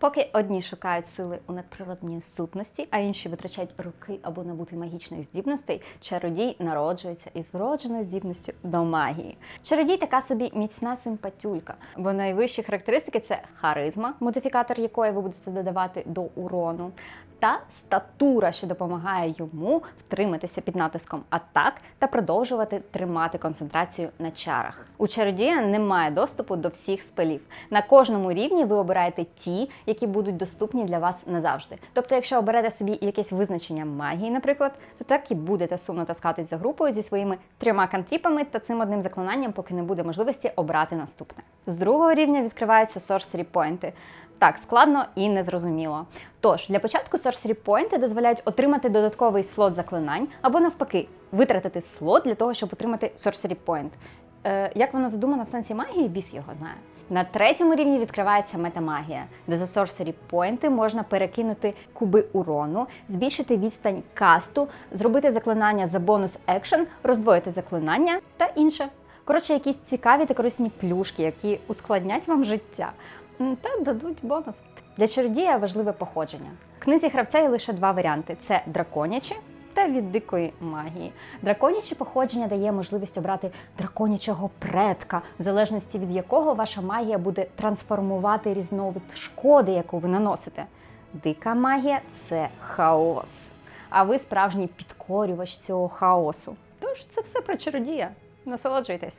Поки одні шукають сили у надприродній сутності, а інші витрачають руки або набути магічних здібностей, чародій народжується із вродженою здібністю до магії. Чародій така собі міцна симпатюлька, бо найвищі характеристики це харизма, модифікатор якої ви будете додавати до урону. Та статура, що допомагає йому втриматися під натиском атак та продовжувати тримати концентрацію на чарах. У чародія немає доступу до всіх спелів. На кожному рівні ви обираєте ті, які будуть доступні для вас назавжди. Тобто, якщо оберете собі якесь визначення магії, наприклад, то так і будете сумно таскатись за групою зі своїми трьома кантріпами та цим одним заклинанням, поки не буде можливості обрати наступне. З другого рівня відкриваються sorcery поінти. Так, складно і незрозуміло. Тож, для початку sorcery поінти дозволяють отримати додатковий слот заклинань або навпаки витратити слот для того, щоб отримати sorcery point. Е, як воно задумано в сенсі магії, біс його знає. На третьому рівні відкривається метамагія, де за sorcery поінти можна перекинути куби урону, збільшити відстань касту, зробити заклинання за бонус екшен, роздвоїти заклинання та інше. Коротше, якісь цікаві та корисні плюшки, які ускладнять вам життя. Та дадуть бонус. Для чародія важливе походження. В книзі гравця є лише два варіанти: це драконячі та від дикої магії. Драконяче походження дає можливість обрати драконячого предка, в залежності від якого ваша магія буде трансформувати різновид шкоди, яку ви наносите. Дика магія це хаос. А ви справжній підкорювач цього хаосу. Тож це все про чародія. Насолоджуйтесь.